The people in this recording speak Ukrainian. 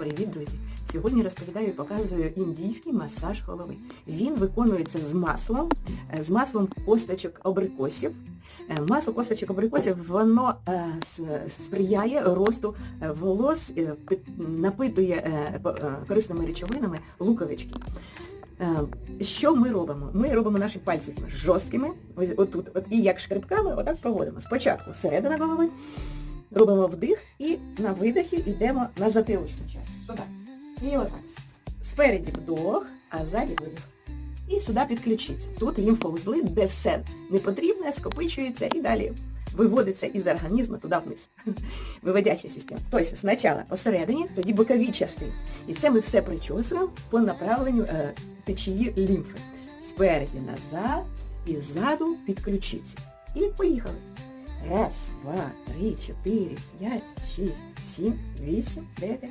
Привіт, друзі! Сьогодні розповідаю і показую індійський масаж голови. Він виконується з маслом, е, з маслом косточок абрикосів. Е, Масло косточок абрикосів воно е, сприяє росту волос, напитує корисними речовинами луковички. Що ми робимо? Ми робимо наші пальці жорсткими, отут, от, і як шкребками, отак проводимо. Спочатку середина голови, робимо вдих і на видихі йдемо на. Сюди. І отак. Спереді вдох, а ззаді видих. І сюди підключиться. Тут лімфоузли, де все непотрібне, скопичується і далі виводиться із організму туди вниз. Виводяча система. Тобто спочатку посередині, тоді бокові частини. І це ми все причосуємо по направленню е, течії лімфи. Спереді назад і ззаду підключиться. І поїхали. Раз, два, три, чотири, п'ять, шість, сім, вісім, дев'ять,